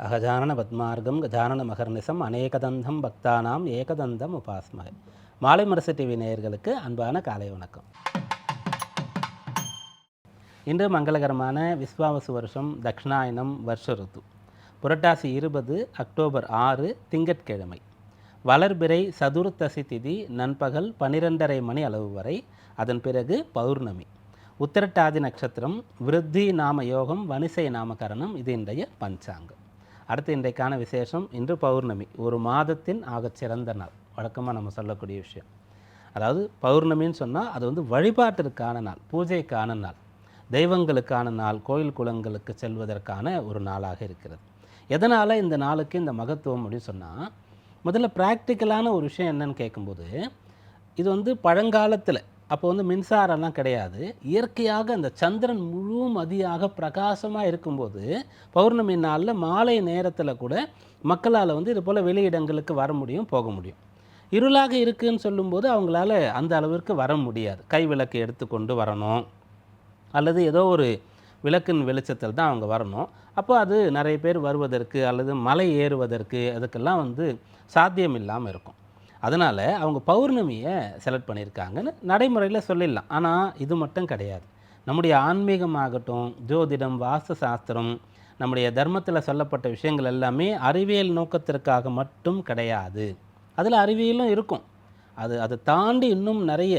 அகஜானன பத்மார்க்கம் கஜானன மகர்நிசம் அநேகதந்தம் பக்தானாம் ஏகதந்தம் உபாஸ்மகை. மாலை மரசு டிவி நேயர்களுக்கு அன்பான காலை வணக்கம். இன்று மங்களகரமான விஸ்வாவசு வருஷம் தக்ஷணாயனம் வருஷ ருத்து. புரட்டாசி இருபது அக்டோபர் ஆறு திங்கட்கிழமை. வளர்பிறை சதுர்த்தசி திதி நண்பகல் பனிரெண்டரை மணி அளவு வரை அதன் பிறகு பௌர்ணமி. உத்திரட்டாதி நட்சத்திரம் விருத்தி நாம யோகம் வனிசை நாமகரணம் இது இன்றைய பஞ்சாங்கம். அடுத்து இன்றைக்கான விசேஷம் இன்று பௌர்ணமி ஒரு மாதத்தின் ஆகச் சிறந்த நாள். வழக்கமாக நம்ம சொல்லக்கூடிய விஷயம். அதாவது பௌர்ணமின்னு சொன்னால் அது வந்து வழிபாட்டிற்கான நாள் பூஜைக்கான நாள். தெய்வங்களுக்கான நாள் கோயில் குளங்களுக்கு செல்வதற்கான ஒரு நாளாக இருக்கிறது. எதனால் இந்த நாளுக்கு இந்த மகத்துவம் அப்படின்னு சொன்னால் முதல்ல ப்ராக்டிக்கலான ஒரு விஷயம் என்னன்னு கேட்கும்போது இது வந்து பழங்காலத்தில் அப்போ வந்து மின்சாரம்லாம் கிடையாது. இயற்கையாக அந்த சந்திரன் முழு மதியாக பிரகாசமாக இருக்கும்போது பௌர்ணமி நாளில் மாலை நேரத்தில் கூட மக்களால் வந்து இது போல் வெளியிடங்களுக்கு வர முடியும் போக முடியும். இருளாக இருக்குன்னு சொல்லும்போது அவங்களால அந்த அளவிற்கு வர முடியாது. கை விளக்கு எடுத்துக்கொண்டு வரணும். அல்லது ஏதோ ஒரு விளக்கின் வெளிச்சத்தில் தான் அவங்க வரணும். அப்போ அது நிறைய பேர் வருவதற்கு அல்லது மலை ஏறுவதற்கு அதுக்கெல்லாம் வந்து சாத்தியம் இல்லாமல் இருக்கும். அதனால் அவங்க பௌர்ணமியை செலக்ட் பண்ணியிருக்காங்கன்னு நடைமுறையில் சொல்லிடலாம். ஆனால் இது மட்டும் கிடையாது. நம்முடைய ஆன்மீகமாகட்டும் ஜோதிடம் வாஸ்து சாஸ்திரம் நம்முடைய தர்மத்தில் சொல்லப்பட்ட விஷயங்கள் எல்லாமே அறிவியல் நோக்கத்திற்காக மட்டும் கிடையாது. அதில் அறிவியலும் இருக்கும். அது அதை தாண்டி இன்னும் நிறைய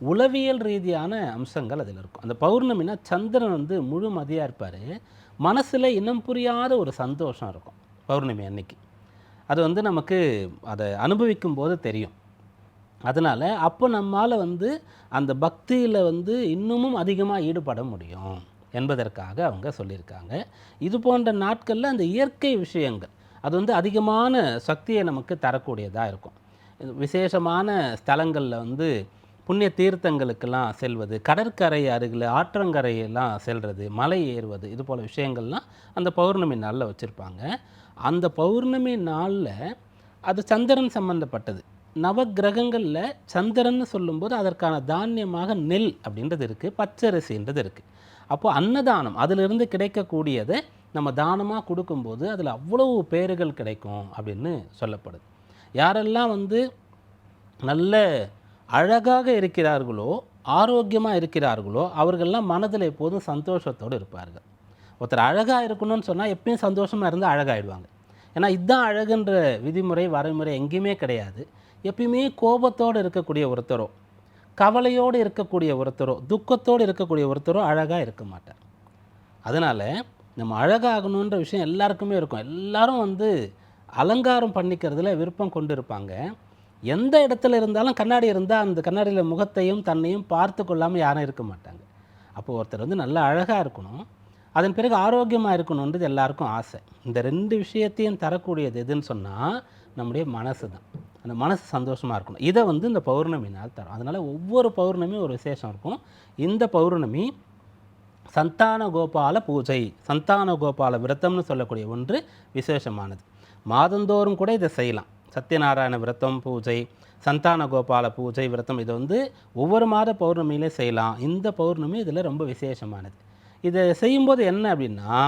உளவியல் ரீதியான அம்சங்கள் அதில் இருக்கும். அந்த பௌர்ணமினா சந்திரன் வந்து முழு மதியாக இருப்பார். மனசில் இனம் புரியாத ஒரு சந்தோஷம் இருக்கும் பௌர்ணமி அன்னைக்கு. அது வந்து நமக்கு அதை அனுபவிக்கும் போது தெரியும். அதனால் அப்போ நம்மால் வந்து அந்த பக்தியில் வந்து இன்னமும் அதிகமாக ஈடுபட முடியும் என்பதற்காக அவங்க சொல்லியிருக்காங்க. இது போன்ற நாட்களில் அந்த இயற்கை விஷயங்கள் அது வந்து அதிகமான சக்தியை நமக்கு தரக்கூடியதாக இருக்கும். விசேஷமான ஸ்தலங்களில் வந்து புண்ணிய தீர்த்தங்களுக்கெல்லாம் செல்வது கடற்கரை அருகில் ஆற்றங்கரையெல்லாம் செல்வது மலை ஏறுவது இது போல் விஷயங்கள்லாம் அந்த பௌர்ணமி நாளில் வச்சுருப்பாங்க. அந்த பௌர்ணமி நாளில் அது சந்திரன் சம்பந்தப்பட்டது. நவ கிரகங்களில் சந்திரன்னு சொல்லும்போது அதற்கான தானியமாக நெல் அப்படின்றது இருக்குது பச்சரிசின்றது இருக்குது அப்போது அன்னதானம் அதிலிருந்து கிடைக்கக்கூடியதை நம்ம தானமாக கொடுக்கும்போது அதில் அவ்வளவு பேறுகள் கிடைக்கும் அப்படின்னு சொல்லப்படுது. யாரெல்லாம் வந்து நல்ல அழகாக இருக்கிறார்களோ ஆரோக்கியமாக இருக்கிறார்களோ அவர்கள்லாம் மனதில் எப்போதும் சந்தோஷத்தோடு இருப்பார்கள். ஒருத்தர் அழகாக இருக்கணும்னு சொன்னால் எப்பயும் சந்தோஷமாக இருந்து அழகாகிடுவாங்க ஏன்னா இதுதான் அழகுன்ற விதிமுறை வரைமுறை எங்கேயுமே கிடையாது. எப்பயுமே கோபத்தோடு இருக்கக்கூடிய ஒருத்தரோ கவலையோடு இருக்கக்கூடிய ஒருத்தரோ துக்கத்தோடு இருக்கக்கூடிய ஒருத்தரோ அழகாக இருக்க மாட்டார். அதனால் நம்ம அழகாகணுன்ற விஷயம் எல்லாருக்குமே இருக்கும். எல்லாரும் வந்து அலங்காரம் பண்ணிக்கிறதுல விருப்பம் கொண்டு இருப்பாங்க எந்த இடத்துல இருந்தாலும் கண்ணாடி இருந்தால் அந்த கண்ணாடியில் முகத்தையும் தன்னையும் பார்த்து கொள்ளாமல் யாரும் இருக்க மாட்டாங்க. அப்போது ஒருத்தர் வந்து நல்லா அழகாக இருக்கணும். அதன் பிறகு ஆரோக்கியமாக இருக்கணுன்றது எல்லாருக்கும் ஆசை. இந்த ரெண்டு விஷயத்தையும் தரக்கூடியது எதுன்னு சொன்னால் நம்முடைய மனசு தான். அந்த மனசு சந்தோஷமாக இருக்கணும். இதை வந்து இந்த பௌர்ணமி நாள் தரும். அதனால் ஒவ்வொரு பௌர்ணமியும் ஒரு விசேஷம் இருக்கும். இந்த பௌர்ணமி சந்தான கோபால பூஜை சந்தான கோபால விரதம்னு சொல்லக்கூடிய ஒன்று விசேஷமானது. மாதந்தோறும் கூட இதை செய்யலாம். சத்யநாராயண விரதம் பூஜை சந்தான கோபால பூஜை விரதம் இதை வந்து ஒவ்வொரு மாத பௌர்ணமியிலே செய்யலாம். இந்த பௌர்ணமி இதில் ரொம்ப விசேஷமானது. இதை செய்யும்போது என்ன அப்படின்னா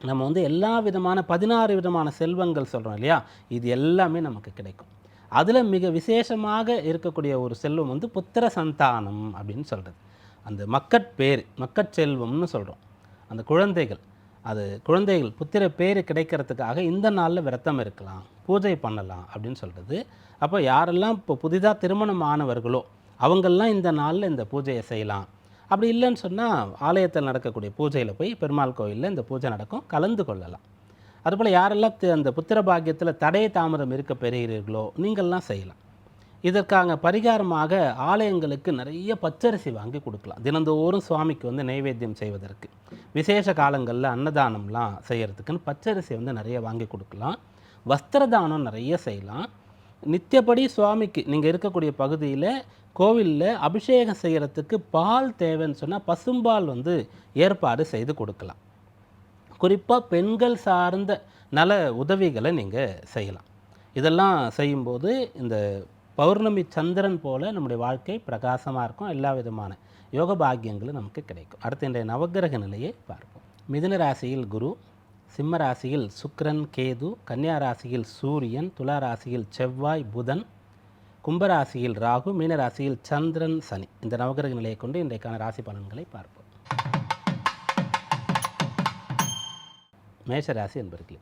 நம்ம வந்து எல்லா விதமான பதினாறு விதமான செல்வங்கள் சொல்கிறோம் இல்லையா? இது எல்லாமே நமக்கு கிடைக்கும். அதில் மிக விசேஷமாக இருக்கக்கூடிய ஒரு செல்வம் வந்து புத்திர சந்தானம் அப்படின்னு சொல்கிறது அந்த மக்கட்பேர் மக்கட்செல்வம்னு சொல்கிறோம் அந்த குழந்தைகள் அது குழந்தைகள் புத்திர பேர் கிடைக்கிறதுக்காக இந்த நாளில் விரதம் இருக்கலாம் பூஜை பண்ணலாம் அப்படின்னு சொல்கிறது அப்போ யாரெல்லாம் இப்போ புதிதாக திருமணம் ஆனவர்களோ அவங்கெல்லாம் இந்த நாளில் இந்த பூஜையை செய்யலாம். அப்படி இல்லைன்னு சொன்னால் ஆலயத்தில் நடக்கக்கூடிய பூஜையில் போய் பெருமாள் கோயிலில் இந்த பூஜை நடக்கும். கலந்து கொள்ளலாம். அதுபோல் யாரெல்லாம் அந்த புத்திர பாக்கியத்தில் தடை தாமதம் இருக்க பெறுகிறீர்களோ நீங்கள்லாம் செய்யலாம். இதற்காக பரிகாரமாக ஆலயங்களுக்கு நிறைய பச்சரிசி வாங்கி கொடுக்கலாம். தினந்தோறும் சுவாமிக்கு வந்து நைவேத்தியம் செய்வதற்கு. விசேஷ காலங்களில் அன்னதானம்லாம் செய்கிறதுக்குன்னு பச்சரிசி வந்து நிறைய வாங்கி கொடுக்கலாம். வஸ்திரதானம் நிறைய செய்யலாம். நித்தியப்படி சுவாமிக்கு நீங்கள் இருக்கக்கூடிய பகுதியில் கோவிலில் அபிஷேகம் செய்கிறதுக்கு பால் தேவைன்னு சொன்னால் பசும்பால் வந்து ஏற்பாடு செய்து கொடுக்கலாம். குறிப்பாக பெண்கள் சார்ந்த நல உதவிகளை நீங்கள் செய்யலாம். இதெல்லாம் செய்யும்போது இந்த பௌர்ணமி சந்திரன் போல் நம்முடைய வாழ்க்கை பிரகாசமாக இருக்கும். எல்லா விதமான யோக பாக்கியங்களும் நமக்கு கிடைக்கும். அடுத்த இன்றைய நவக்கிரக நிலையை பார்ப்போம். மிதுன ராசியில் குரு சிம்ம ராசியில் சுக்கிரன் கேது கன்னியா ராசியில் சூரியன் துலா ராசியில் செவ்வாய் புதன் கும்பராசியில் ராகு மீனராசியில் சந்திரன் சனி. இந்த நவகிரக நிலையை கொண்டு இன்றைக்கான ராசி பலன்களை பார்ப்போம். மேஷராசி என்பர்களே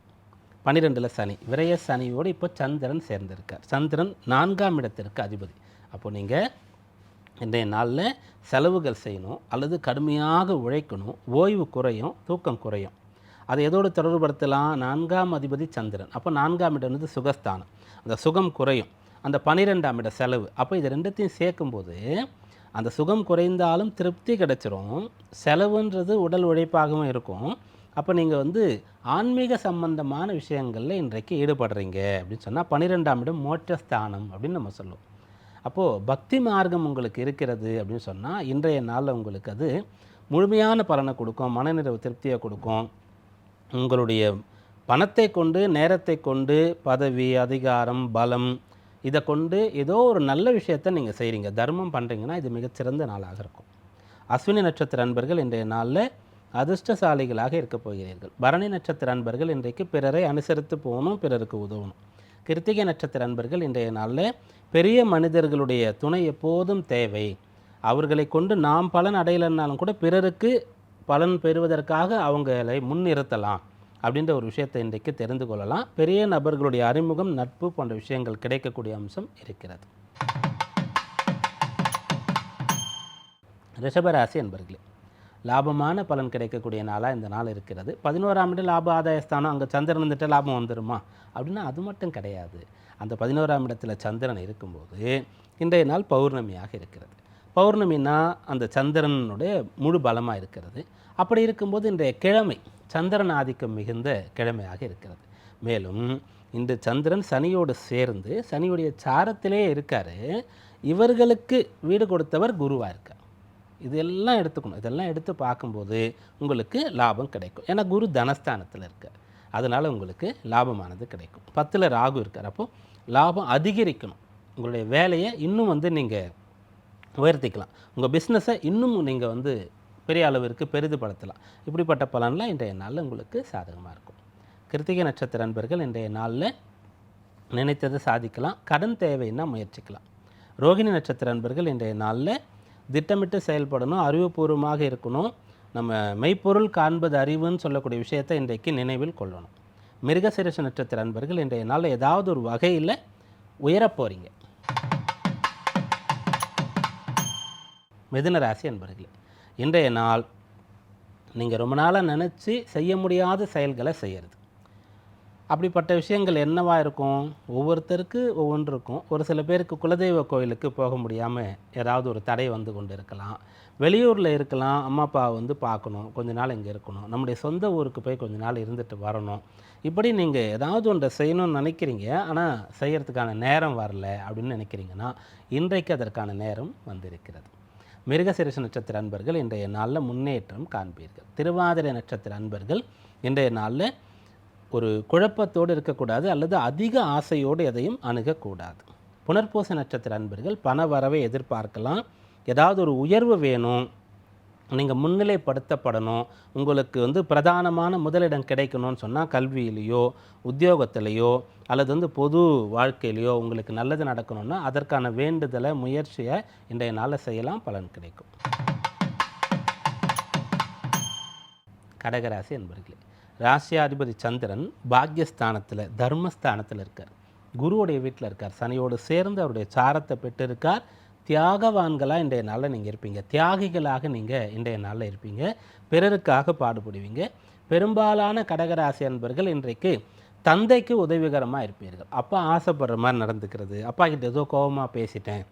பன்னிரெண்டில் சனி. விரய சனியோடு இப்போ சந்திரன் சேர்ந்திருக்கார். சந்திரன் நான்காம் இடத்திற்கு அதிபதி. அப்போ நீங்கள் இன்றைய நாளில் செலவுகள் செய்யணும் அல்லது கடுமையாக உழைக்கணும் ஓய்வு குறையும் தூக்கம் குறையும். அதை எதோடு தொடர்புபடுத்தலாம்? நான்காம் அதிபதி சந்திரன். அப்போ நான்காம் இடம் வந்து சுகஸ்தானம். அந்த சுகம் குறையும். அந்த பன்னிரெண்டாம் இட செலவு. அப்போ இது ரெண்டுத்தையும் சேர்க்கும்போது அந்த சுகம் குறைந்தாலும் திருப்தி கிடைச்சிரும். செலவுன்றது உடல் உழைப்பாகவும் இருக்கும். அப்போ நீங்கள் வந்து ஆன்மீக சம்பந்தமான விஷயங்களில் இன்றைக்கு ஈடுபடுறீங்க அப்படின்னு சொன்னால் பன்னிரெண்டாம் இடம் மோட்சஸ்தானம் அப்படின்னு நம்ம சொல்லுவோம். அப்போது பக்தி மார்க்கம் உங்களுக்கு இருக்கிறது அப்படின்னு சொன்னால் இன்றைய நாளில் உங்களுக்கு அது முழுமையான பலனை கொடுக்கும் மனநிறைவு திருப்தியை கொடுக்கும். உங்களுடைய பணத்தை கொண்டு நேரத்தை கொண்டு பதவி அதிகாரம் பலம் இதை கொண்டு ஏதோ ஒரு நல்ல விஷயத்தை நீங்கள் செய்கிறீங்க தர்மம் பண்ணுறீங்கன்னா இது மிகச்சிறந்த நாளாக இருக்கும். அஸ்வினி நட்சத்திர அன்பர்கள் இன்றைய நாளில் அதிர்ஷ்டசாலிகளாக இருக்கப் போகிறீர்கள். பரணி நட்சத்திர அன்பர்கள் இன்றைக்கு பிறரை அனுசரித்து போகணும் பிறருக்கு உதவணும். கிருத்திகை நட்சத்திர அன்பர்கள் இன்றைய நாளில் பெரிய மனிதர்களுடைய துணை எப்போதும் தேவை. அவர்களை கொண்டு நாம் பலன் அடையலைன்னாலும் கூட பிறருக்கு பலன் பெறுவதற்காக அவங்களை முன்னிறுத்தலாம். அப்படின்ற ஒரு விஷயத்தை இன்றைக்கு தெரிந்து கொள்ளலாம். பெரிய நபர்களுடைய அறிமுகம் நட்பு போன்ற விஷயங்கள் கிடைக்கக்கூடிய அம்சம் இருக்கிறது. ரிஷபராசி என்பர்களே லாபமான பலன் கிடைக்கக்கூடிய நாளாக இந்த நாள் இருக்கிறது. பதினோராம் இடம் லாப ஆதாயஸ்தானம். அங்கே சந்திரன் வந்துட்டு லாபம் வந்துருமா? அப்படின்னா அது மட்டும் கிடையாது. அந்த பதினோராம் இடத்துல சந்திரன் இருக்கும்போது இன்றைய நாள் பௌர்ணமியாக இருக்கிறது. பௌர்ணமின்னா அந்த சந்திரனுடைய முழு பலமாக இருக்கிறது. அப்படி இருக்கும்போது இன்றைய கிழமை சந்திரன் ஆதிக்கம் மிகுந்த கிழமையாக இருக்கிறது. மேலும் இந்த சந்திரன் சனியோடு சேர்ந்து சனியுடைய சாரத்திலே இருக்கார். இவர்களுக்கு வீடு கொடுத்தவர் குருவாக இருக்கார். இதெல்லாம் எடுத்துக்கணும். இதெல்லாம் எடுத்து பார்க்கும்போது உங்களுக்கு லாபம் கிடைக்கும். ஏன்னா குரு தனஸ்தானத்தில் இருக்கார். அதனால் உங்களுக்கு லாபமானது கிடைக்கும். பத்தில் ராகு இருக்கார். அப்போது லாபம் அதிகரிக்கணும். உங்களுடைய வேலையை இன்னும் வந்து நீங்கள் உயர்த்திக்கலாம். உங்கள் பிஸ்னஸை இன்னும் நீங்கள் வந்து பெரிய அளவிற்கு பெரிதுபடுத்தலாம். இப்படிப்பட்ட பலன்லாம் இன்றைய நாளில் உங்களுக்கு சாதகமாக இருக்கும். கிருத்திகை நட்சத்திர அன்பர்கள் இன்றைய நாளில் நினைத்ததை சாதிக்கலாம். கடன் தேவைன்னா முயற்சிக்கலாம். ரோகிணி நட்சத்திர அன்பர்கள் இன்றைய நாளில் திட்டமிட்டு செயல்படணும் அறிவுபூர்வமாக இருக்கணும். நம்ம மெய்ப்பொருள் காண்பது அறிவுன்னு சொல்லக்கூடிய விஷயத்தை இன்றைக்கு நினைவில் கொள்ளணும். மிருகசிரச நட்சத்திர அன்பர்கள் இன்றைய நாளில் ஏதாவது ஒரு வகையில் உயரப் மிதுன ராசி அன்பர்களே இன்றைய நாள் நீங்கள் ரொம்ப நாளாக நினச்சி செய்ய முடியாத செயல்களை செய்கிறது அப்படிப்பட்ட விஷயங்கள் என்னவா இருக்கும்? ஒவ்வொருத்தருக்கு ஒவ்வொன்று இருக்கும் ஒரு சில பேருக்கு குலதெய்வ கோயிலுக்கு போக முடியாமல் ஏதாவது ஒரு தடை வந்து கொண்டு இருக்கலாம். வெளியூரில் இருக்கலாம் அம்மா அப்பா வந்து பார்க்கணும் கொஞ்ச நாள் இங்கே இருக்கணும். நம்முடைய சொந்த ஊருக்கு போய் கொஞ்ச நாள் இருந்துட்டு வரணும். இப்படி நீங்கள் ஏதாவது ஒன்றை செய்யணும்னு நினைக்கிறீங்க. ஆனால் செய்கிறதுக்கான நேரம் வரல அப்படின்னு நினைக்கிறீங்கன்னா இன்றைக்கு அதற்கான நேரம் வந்திருக்கிறது. மிருகசிரிச நட்சத்திர அன்பர்கள் இன்றைய நாளில் முன்னேற்றம் காண்பீர்கள். திருவாதிரை நட்சத்திர அன்பர்கள் இன்றைய நாளில் ஒரு குழப்பத்தோடு இருக்கக்கூடாது அல்லது அதிக ஆசையோடு எதையும் அணுகக்கூடாது. புனர்பூச நட்சத்திர அன்பர்கள் பண வரவை எதிர்பார்க்கலாம். ஏதாவது ஒரு உயர்வு வேணும். நீங்கள் முன்னிலைப்படுத்தப்படணும். உங்களுக்கு வந்து பிரதானமான முதலிடம் கிடைக்கணும்னு சொன்னால் கல்வியிலேயோ உத்தியோகத்திலேயோ அல்லது வந்து பொது வாழ்க்கையிலையோ உங்களுக்கு நல்லது நடக்கணும்னா அதற்கான வேண்டுதலை முயற்சியை இன்றைய நாளில் செய்யலாம். பலன் கிடைக்கும். கடகராசி என்பர்களே ராசியாதிபதி சந்திரன் பாக்யஸ்தானத்தில் தர்மஸ்தானத்தில் இருக்கார். குருவுடைய வீட்டில் இருக்கார். சனியோடு சேர்ந்து அவருடைய சாரத்தை பெற்றிருக்கார். தியாகவான்களாக இன்றைய நாளில் நீங்கள் இருப்பீங்க. தியாகிகளாக நீங்கள் இன்றைய நாளில் இருப்பீங்க. பிறருக்காக பாடுபடுவீங்க. பெரும்பாலான கடகராசி அன்பர்கள் இன்றைக்கு தந்தைக்கு உதவிகரமாக இருப்பீர்கள். அப்பா ஆசைப்படுற மாதிரி நடந்துக்கிறது. அப்பா கிட்ட ஏதோ கோபமாக பேசிட்டேன்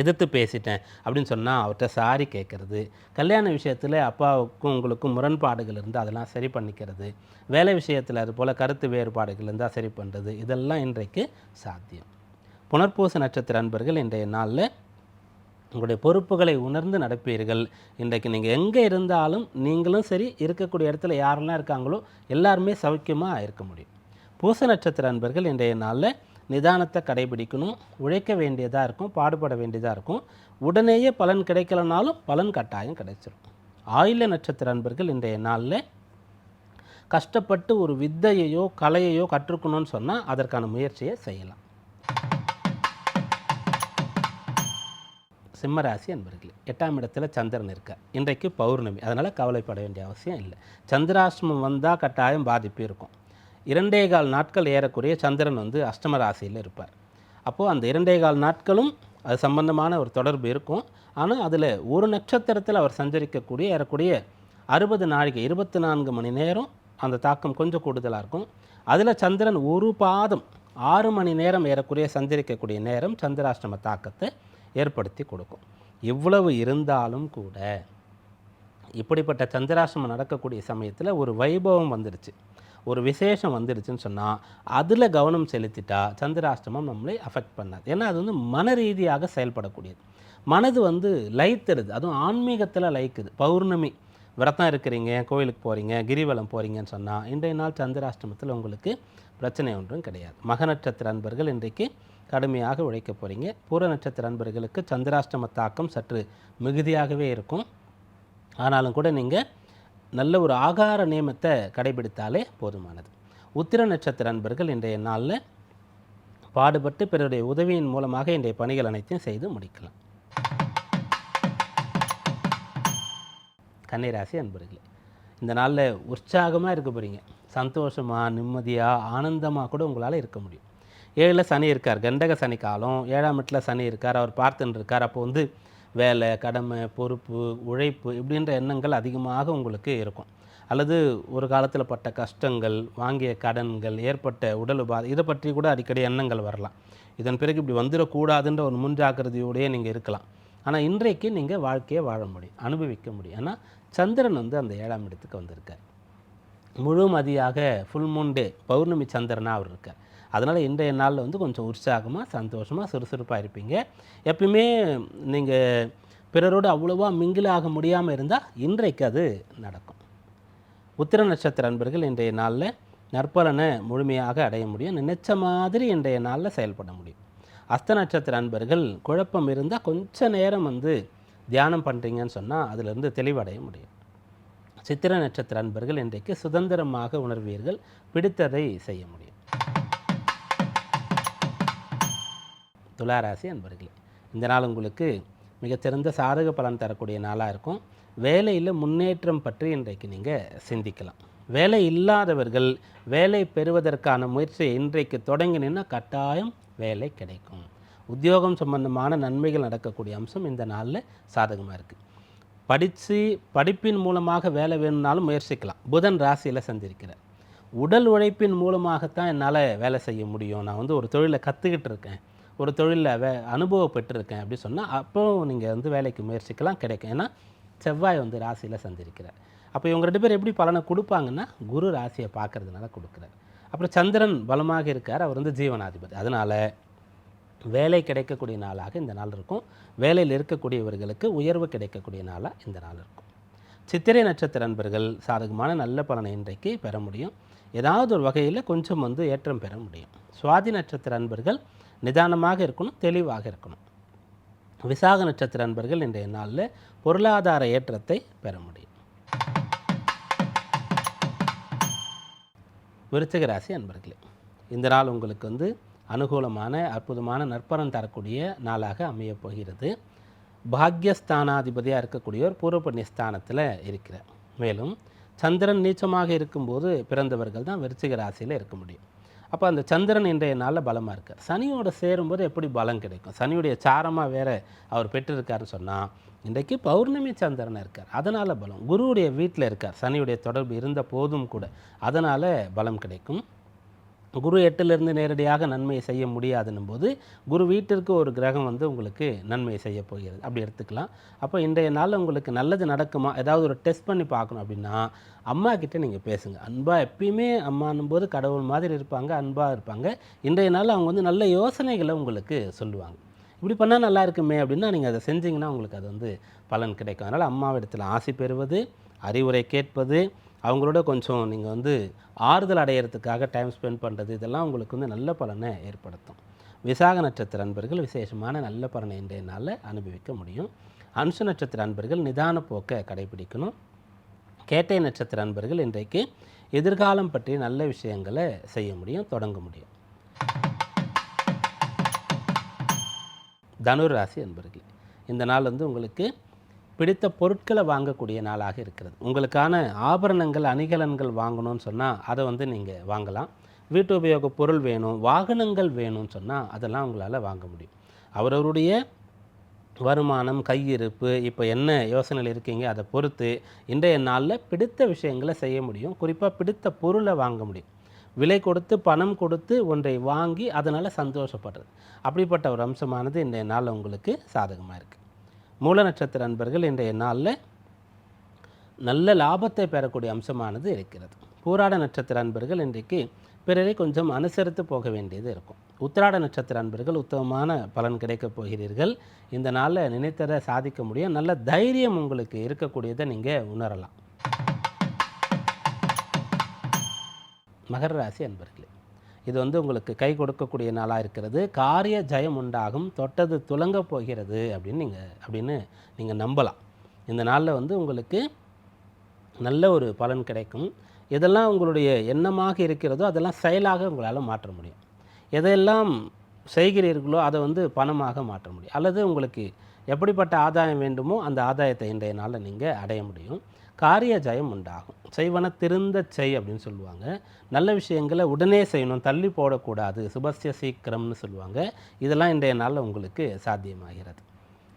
எதிர்த்து பேசிட்டேன் அப்படின்னு சொன்னால் அவர்கிட்ட சாரி கேட்குறது. கல்யாண விஷயத்தில் அப்பாவுக்கும் உங்களுக்கும் முரண்பாடுகள் இருந்தால் அதெல்லாம் சரி பண்ணிக்கிறது. வேலை விஷயத்தில் அது போல் கருத்து வேறுபாடுகள் இருந்தால் சரி பண்ணுறது இதெல்லாம் இன்றைக்கு சாத்தியம். புனர்பூச நட்சத்திர அன்பர்கள் இன்றைய நாளில் உங்களுடைய பொறுப்புகளை உணர்ந்து நடப்பீர்கள். இன்றைக்கு நீங்கள் எங்கே இருந்தாலும் நீங்களும் சரி இருக்கக்கூடிய இடத்துல யாரெல்லாம் இருக்காங்களோ எல்லாருமே சௌக்கியமாக இருக்க முடியும். பூச நட்சத்திர அன்பர்கள் இன்றைய நாளில் நிதானத்தை கடைபிடிக்கணும். உழைக்க வேண்டியதாக இருக்கும் பாடுபட வேண்டியதாக இருக்கும். உடனேயே பலன் கிடைக்கலனாலும் பலன் கட்டாயம் கிடைச்சிடும் ஆயுள நட்சத்திர அன்பர்கள் இன்றைய நாளில் கஷ்டப்பட்டு ஒரு வித்தையையோ கலையையோ கற்றுக்கணும்னு சொன்னால் அதற்கான முயற்சியை செய்யலாம். சிம்மராசி என்பர்களே எட்டாம் இடத்துல சந்திரன் இருக்க இன்றைக்கு பௌர்ணமி அதனால் கவலைப்பட வேண்டிய அவசியம் இல்லை. சந்திராஷ்டமம் வந்தால் கட்டாயம் பாதிப்பு இருக்கும். இரண்டே கால் நாட்கள் ஏறக்குறைய சந்திரன் வந்து அஷ்டம ராசியில் இருப்பார். அப்போது அந்த இரண்டே கால் நாட்களும் அது சம்பந்தமான ஒரு தொடர்பு இருக்கும். ஆனால் அதில் ஒரு நட்சத்திரத்தில் அவர் சஞ்சரிக்கக்கூடிய ஏறக்கூடிய அறுபது நாழிகை இருபத்தி நான்கு மணி நேரம் அந்த தாக்கம் கொஞ்சம் கூடுதலாக இருக்கும். அதில் சந்திரன் ஒரு பாதம் ஆறு மணி நேரம் ஏறக்குறைய சஞ்சரிக்கக்கூடிய நேரம் சந்திராஷ்டம தாக்கத்தை ஏற்படுத்தி கொடுக்கும். இவ்வளவு இருந்தாலும் கூட இப்படிப்பட்ட சந்திராசிரமம் நடக்கக்கூடிய சமயத்தில் ஒரு வைபவம் வந்துடுச்சு ஒரு விசேஷம் வந்துடுச்சுன்னு சொன்னால் அதில் கவனம் செலுத்திட்டா சந்திராஷ்டமம் நம்மளை அஃபெக்ட் பண்ணாது. ஏன்னா அது வந்து மன ரீதியாக செயல்படக்கூடியது. மனது வந்து லயித்துறது அதுவும் ஆன்மீகத்தில் லயிக்குது. பௌர்ணமி விரதம் இருக்கிறீங்க கோயிலுக்கு போகிறீங்க கிரிவலம் போகிறீங்கன்னு சொன்னால் இன்றைய நாள் சந்திராஷ்டமத்தில் உங்களுக்கு பிரச்சனை ஒன்றும் கிடையாது. மக நட்சத்திர அன்பர்கள் இன்றைக்கு கடுமையாக உழைக்க போகிறீங்க பூர நட்சத்திர அன்பர்களுக்கு சந்திராஷ்டம தாக்கம் சற்று மிகுதியாகவே இருக்கும். ஆனாலும் கூட நீங்கள் நல்ல ஒரு ஆகார நியமத்தை கடைபிடித்தாலே போதுமானது. உத்திர நட்சத்திர அன்பர்கள் இன்றைய நாளில் பாடுபட்டு பிறருடைய உதவியின் மூலமாக இன்றைய பணிகள் அனைத்தையும் செய்து முடிக்கலாம். கன்னிராசி அன்பர்களே இந்த நாளில் உற்சாகமாக இருக்க போகிறீங்க சந்தோஷமாக நிம்மதியாக ஆனந்தமாக கூட உங்களால் இருக்க முடியும். ஏழில் சனி இருக்கார். கண்டக சனி காலம். ஏழாம் இடத்துல சனி இருக்கார். அவர் பார்த்துன்னு இருக்கார். அப்போ வந்து வேலை கடமை பொறுப்பு உழைப்பு இப்படின்ற எண்ணங்கள் அதிகமாக உங்களுக்கு இருக்கும். அல்லது ஒரு காலத்தில் பட்ட கஷ்டங்கள் வாங்கிய கடன்கள் ஏற்பட்ட உடல் உபாதை இதை பற்றி கூட அடிக்கடி எண்ணங்கள் வரலாம். இதன் பிறகு இப்படி வந்துடக்கூடாதுன்ற ஒரு முன்ஜாக்கிரதையோடயே நீங்கள் இருக்கலாம். ஆனால் இன்றைக்கு நீங்கள் வாழ்க்கையை வாழ முடியும் அனுபவிக்க முடியும். ஏன்னா சந்திரன் வந்து அந்த ஏழாம் இடத்துக்கு வந்திருக்கார். முழு மதியாக ஃபுல் மூன் டே பௌர்ணமி சந்திரனாக அவர் இருக்கார். அதனால் இன்றைய நாளில் வந்து கொஞ்சம் உற்சாகமாக சந்தோஷமாக சுறுசுறுப்பாக இருப்பீங்க. எப்பயுமே நீங்கள் பிறரோடு அவ்வளோவா மிங்கில் ஆக முடியாமல் இருந்தால் இன்றைக்கு அது நடக்கும். உத்திர நட்சத்திர அன்பர்கள் இன்றைய நாளில் நற்பலனை முழுமையாக அடைய முடியும். நினைச்ச மாதிரி இன்றைய நாளில் செயல்பட முடியும். அஸ்த நட்சத்திர அன்பர்கள் குழப்பம் இருந்தால் கொஞ்ச நேரம் வந்து தியானம் பண்ணுறீங்கன்னு சொன்னால் அதிலிருந்து தெளிவடைய முடியும். சித்திர நட்சத்திர அன்பர்கள் இன்றைக்கு சுதந்திரமாக உணர்வீர்கள். பிடித்ததை செய்ய முடியும். துளாராசி அன்பர்களே இந்த நாள் உங்களுக்கு மிகச்சிறந்த சாதக பலன் தரக்கூடிய நாளாக இருக்கும். வேலையில் முன்னேற்றம் பற்றி இன்றைக்கு நீங்கள் சிந்திக்கலாம். வேலை இல்லாதவர்கள் வேலை பெறுவதற்கான முயற்சியை இன்றைக்கு தொடங்கினீங்கன்னா கட்டாயம் வேலை கிடைக்கும். உத்தியோகம் சம்பந்தமான நன்மைகள் நடக்கக்கூடிய அம்சம் இந்த நாளில் சாதகமாக இருக்குது படித்து படிப்பின் மூலமாக வேலை வேணும்னாலும் முயற்சிக்கலாம். புதன் ராசியில் சந்திருக்கிறார். உடல் உழைப்பின் மூலமாகத்தான் என்னால் வேலை செய்ய முடியும். நான் வந்து ஒரு தொழிலை கற்றுக்கிட்டு இருக்கேன். ஒரு தொழிலில் வே அனுபவப்பட்டிருக்கேன் அப்படின்னு சொன்னால் அப்போ நீங்கள் வந்து வேலைக்கு முயற்சிக்கலாம் கிடைக்கும். ஏன்னா செவ்வாய் வந்து ராசியில் சந்திருக்கிறார். அப்போ இவங்க ரெண்டு பேர் எப்படி பலனை கொடுப்பாங்கன்னா குரு ராசியை பார்க்கறதுனால கொடுக்குறாரு. அப்புறம் சந்திரன் பலமாக இருக்கார். அவர் வந்து ஜீவனாதிபதி. அதனால் வேலை கிடைக்கக்கூடிய நாளாக இந்த நாள் இருக்கும். வேலையில் இருக்கக்கூடியவர்களுக்கு உயர்வு கிடைக்கக்கூடிய நாளாக இந்த நாள் இருக்கும். சித்திரை நட்சத்திர அன்பர்கள் சாதகமான நல்ல பலனை இன்றைக்கு பெற முடியும். ஏதாவது ஒரு வகையில் கொஞ்சம் வந்து ஏற்றம் பெற முடியும். சுவாதி நட்சத்திர அன்பர்கள் நிதானமாக இருக்கணும் தெளிவாக இருக்கணும். விசாக நட்சத்திர அன்பர்கள் இன்றைய நாளில் பொருளாதார ஏற்றத்தை பெற முடியும். விருச்சிக ராசி அன்பர்களே இந்த நாள் உங்களுக்கு வந்து அனுகூலமான அற்புதமான நற்பலன் தரக்கூடிய நாளாக அமையப் போகிறது. பாக்யஸ்தானாதிபதியாக இருக்கக்கூடியவர் பூர்வபுண்ணிய ஸ்தானத்தில் இருக்கிறார். மேலும் சந்திரன் நீச்சமாக இருக்கும்போது பிறந்தவர்கள் தான் விருச்சிக ராசியில் இருக்க முடியும். அப்போ அந்த சந்திரன் இன்றைய நாளில் பலமாக இருக்கார். சனியோட சேரும்போது எப்படி பலம் கிடைக்கும்? சனியுடைய சாரமாக வேற அவர் பெற்றிருக்காருன்னு சொன்னால் இன்றைக்கு பௌர்ணமி சந்திரன் இருக்கார். அதனால் பலம். குருவுடைய வீட்டில் இருக்கார். சனியுடைய தொடர்பு இருந்த போதும் கூட அதனால் பலம் கிடைக்கும். குரு எட்டிலிருந்து நேரடியாக நன்மையை செய்ய முடியாதுன்னும் போது குரு வீட்டிற்கு ஒரு கிரகம் வந்து உங்களுக்கு நன்மையை செய்ய போகிறது. அப்படி எடுத்துக்கலாம். அப்போ இன்றைய நாளில் உங்களுக்கு நல்லது நடக்குமா? ஏதாவது ஒரு டெஸ்ட் பண்ணி பார்க்கணும் அப்படின்னா அம்மா கிட்டே நீங்கள் பேசுங்க. அன்பாக எப்பயுமே அம்மானும் போது கடவுள் மாதிரி இருப்பாங்க அன்பாக இருப்பாங்க. இன்றைய நாள் அவங்க வந்து நல்ல யோசனைகளை உங்களுக்கு சொல்லுவாங்க. இப்படி பண்ணால் நல்லா இருக்குமே அப்படின்னா நீங்கள் அதை செஞ்சீங்கன்னா உங்களுக்கு அது வந்து பலன் கிடைக்கும். அதனால் அம்மாவிடத்தில் ஆசை பெறுவது அறிவுரை கேட்பது அவங்களோட கொஞ்சம் நீங்கள் வந்து ஆறுதல் அடையிறதுக்காக டைம் ஸ்பெண்ட் பண்ணுறது இதெல்லாம் உங்களுக்கு வந்து நல்ல பலனை ஏற்படுத்தும். விசாக நட்சத்திர அன்பர்கள் விசேஷமான நல்ல பலனை இன்றைய நாளில் அனுபவிக்க முடியும். அம்ச நட்சத்திர அன்பர்கள் நிதான போக்கை கடைபிடிக்கணும். கேட்டை நட்சத்திர அன்பர்கள் இன்றைக்கு எதிர்காலம் பற்றி நல்ல விஷயங்களை செய்ய முடியும் தொடங்க முடியும். தனுர் ராசி இந்த நாள் வந்து உங்களுக்கு பிடித்த பொருட்களை வாங்கக்கூடிய நாளாக இருக்கிறது. உங்களுக்கான ஆபரணங்கள் அணிகலன்கள் வாங்கணும்னு சொன்னால் அதை வந்து நீங்கள் வாங்கலாம். வீட்டு உபயோக பொருள் வேணும் வாகனங்கள் வேணும்னு சொன்னால் அதெல்லாம் உங்களால் வாங்க முடியும். அவரவருடைய வருமானம் கையிருப்பு இப்போ என்ன யோசனையில் இருக்கீங்க அதை பொறுத்து இன்றைய நாளில் பிடித்த விஷயங்களை செய்ய முடியும். குறிப்பாக பிடித்த பொருளை வாங்க முடியும். விலை கொடுத்து பணம் கொடுத்து ஒன்றை வாங்கி அதனால் சந்தோஷப்படுறது. அப்படிப்பட்ட ஒரு அம்சமானது இன்றைய நாளில் உங்களுக்கு சாதகமாக இருக்குது மூல நட்சத்திர அன்பர்கள் இன்றைய நாளில் நல்ல லாபத்தை பெறக்கூடிய அம்சமானது இருக்கிறது. பூராட நட்சத்திர அன்பர்கள் இன்றைக்கு பிறரை கொஞ்சம் அனுசரித்து போக வேண்டியது இருக்கும். உத்திராட நட்சத்திர அன்பர்கள் உத்தமமான பலன் கிடைக்கப் போகிறீர்கள். இந்த நாளில் நினைத்ததை சாதிக்க முடியும். நல்ல தைரியம் உங்களுக்கு இருக்கக்கூடியதை நீங்கள் உணரலாம். மகர ராசி அன்பர்களே இது வந்து உங்களுக்கு கை கொடுக்கக்கூடிய நாளாக இருக்கிறது. காரிய ஜெயம் உண்டாகும். தொட்டது துலங்க போகிறது அப்படின்னு நீங்கள் அப்படின்னு நீங்கள் நம்பலாம். இந்த நாளில் வந்து உங்களுக்கு நல்ல ஒரு பலன் கிடைக்கும். இதெல்லாம் உங்களுடைய எண்ணமாக இருக்கிறதோ அதெல்லாம் செயலாக உங்களால் மாற்ற முடியும். எதையெல்லாம் செய்கிறீர்களோ அதை வந்து பணமாக மாற்ற முடியும். அல்லது உங்களுக்கு எப்படிப்பட்ட ஆதாயம் வேண்டுமோ அந்த ஆதாயத்தை இன்றைய நாளில் நீங்கள் அடைய முடியும். காரிய ஜயம் உண்டாகும். செய்வன திருந்த செய் அப்படின்னு சொல்லுவாங்க. நல்ல விஷயங்களை உடனே செய்யணும் தள்ளி போடக்கூடாது சுபஸ்ய சீக்கிரம்னு சொல்லுவாங்க. இதெல்லாம் இன்றைய நாளில் உங்களுக்கு சாத்தியமாகிறது.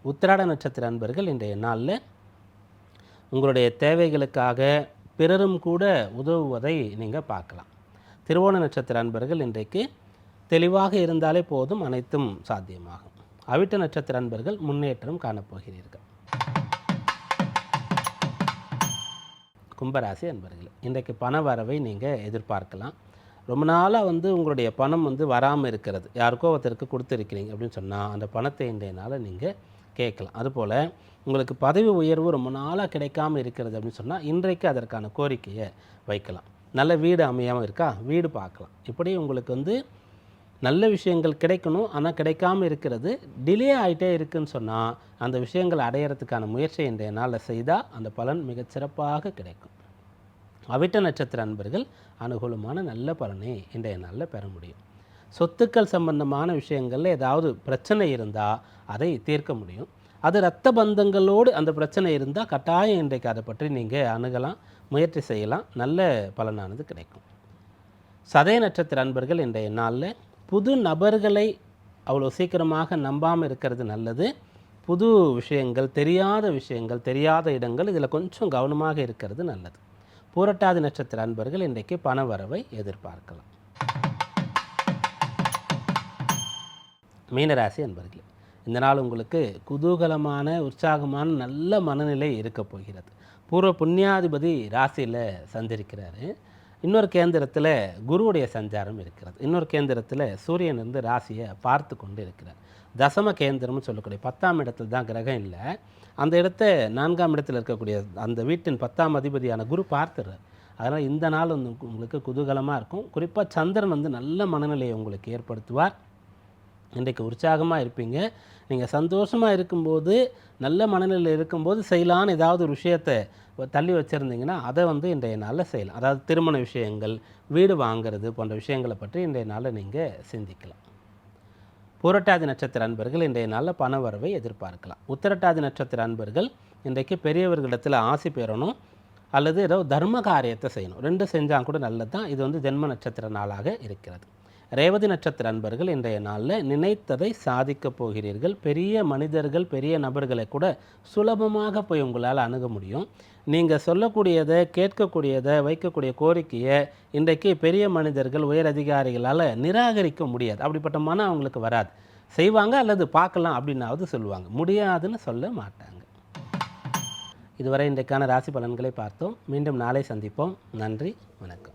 உத்திராட நட்சத்திர அன்பர்கள் இன்றைய நாளில் உங்களுடைய தேவைகளுக்காக பிறரும் கூட உதவுவதை நீங்கள் பார்க்கலாம். திருவோண நட்சத்திர அன்பர்கள் இன்றைக்கு தெளிவாக இருந்தாலே போதும் அனைத்தும் சாத்தியமாகும். அவிட்ட நட்சத்திர அன்பர்கள் முன்னேற்றம் காணப்போகிறீர்கள். கும்பராசி அன்பர்களே இன்றைக்கு பண வரவை நீங்கள் எதிர்பார்க்கலாம். ரொம்ப நாளாக வந்து உங்களுடைய பணம் வந்து வராமல் இருக்கிறது. யாருக்கோ ஒருத்தருக்கு கொடுத்துருக்கிறீங்க அப்படின்னு சொன்னால் அந்த பணத்தை இன்றைய நீங்கள் கேட்கலாம். அதுபோல் உங்களுக்கு பதவி உயர்வு ரொம்ப நாளாக கிடைக்காம இருக்கிறது அப்படின்னு சொன்னால் இன்றைக்கு அதற்கான கோரிக்கையை வைக்கலாம். நல்ல வீடு அமையாமல் இருக்கா? வீடு பார்க்கலாம். இப்படி உங்களுக்கு வந்து நல்ல விஷயங்கள் கிடைக்கணும் ஆனால் கிடைக்காம இருக்கிறது டிலே ஆகிட்டே இருக்குன்னு சொன்னால் அந்த விஷயங்கள் அடையிறதுக்கான முயற்சியை இன்றைய நாளில் செய்தால் அந்த பலன் மிகச்சிறப்பாக கிடைக்கும். அவிட்ட நட்சத்திர அன்பர்கள் அனுகூலமான நல்ல பலனை இன்றைய நாளில் பெற முடியும். சொத்துக்கள் சம்பந்தமான விஷயங்களில் ஏதாவது பிரச்சனை இருந்தால் அதை தீர்க்க முடியும். அது இரத்த பந்தங்களோடு அந்த பிரச்சனை இருந்தால் கட்டாயம் இன்றைக்கு அதை பற்றி நீங்கள் அணுகலாம் முயற்சி செய்யலாம் நல்ல பலனானது கிடைக்கும். சதய நட்சத்திர அன்பர்கள் இன்றைய நாளில் புது நபர்களை அவ்வளோ சீக்கிரமாக நம்பாமல் இருக்கிறது நல்லது. புது விஷயங்கள் தெரியாத விஷயங்கள் தெரியாத இடங்கள் இதில் கொஞ்சம் கவனமாக இருக்கிறது நல்லது. பூரட்டாதி நட்சத்திர அன்பர்கள் இன்றைக்கு பண வரவை எதிர்பார்க்கலாம். மீனராசி அன்பர்களே இந்த நாள் உங்களுக்கு குதூகலமான உற்சாகமான நல்ல மனநிலை இருக்க போகிறது. பூர்வ புண்ணியாதிபதி ராசியில் சந்திருக்கிறாரு. இன்னொரு கேந்திரத்தில் குருவுடைய சஞ்சாரம் இருக்கிறது. இன்னொரு கேந்திரத்தில் சூரியன் இருந்து ராசியை பார்த்து கொண்டு இருக்கிறார். தசம கேந்திரம்னு சொல்லக்கூடிய பத்தாம் இடத்துல தான் கிரகம் இல்லை. அந்த இடத்த நான்காம் இடத்தில் இருக்கக்கூடிய அந்த வீட்டின் பத்தாம் அதிபதியான குரு பார்த்துறார் அதனால் இந்த நாள் வந்து உங்களுக்கு குதூகலமாக இருக்கும். குறிப்பாக சந்திரன் வந்து நல்ல மனநிலையை உங்களுக்கு ஏற்படுத்துவார். இன்றைக்கு உற்சாகமாக இருப்பீங்க. நீங்கள் சந்தோஷமாக இருக்கும்போது நல்ல மனநிலையில் இருக்கும்போது செய்யலான்னு ஏதாவது ஒரு விஷயத்தை தள்ளி வச்சுருந்தீங்கன்னா அதை வந்து இன்றைய நாளில் செய்யலாம். அதாவது திருமண விஷயங்கள் வீடு வாங்கிறது போன்ற விஷயங்களை பற்றி இன்றைய நாளில் நீங்கள் சிந்திக்கலாம். புரட்டாதி நட்சத்திர அன்பர்கள் இன்றைய நாளில் பண வரவை எதிர்பார்க்கலாம். உத்திரட்டாதி நட்சத்திர அன்பர்கள் இன்றைக்கு பெரியவர்களிடத்தில் ஆசி பெறணும் அல்லது ஏதோ தர்ம காரியத்தை செய்யணும். ரெண்டு செஞ்சால் கூட நல்லது தான் இது வந்து ஜென்ம நட்சத்திர நாளாக இருக்கிறது. ரேவதி நட்சத்திர அன்பர்கள் இன்றைய நாளில் நினைத்ததை சாதிக்கப் போகிறீர்கள். பெரிய மனிதர்கள் பெரிய நபர்களை கூட சுலபமாக போய் உங்களால் அணுக முடியும். நீங்கள் சொல்லக்கூடியதை கேட்கக்கூடியதை வைக்கக்கூடிய கோரிக்கையை இன்றைக்கு பெரிய மனிதர்கள் உயர் அதிகாரிகளால் நிராகரிக்க முடியாது. அப்படிப்பட்ட மனம் அவங்களுக்கு வராது. செய்வாங்க அல்லது பார்க்கலாம் அப்படின்னாவது சொல்லுவாங்க. முடியாதுன்னு சொல்ல மாட்டாங்க. இதுவரை இன்றைக்கான ராசி பலன்களை பார்த்தோம். மீண்டும் நாளை சந்திப்போம். நன்றி வணக்கம்.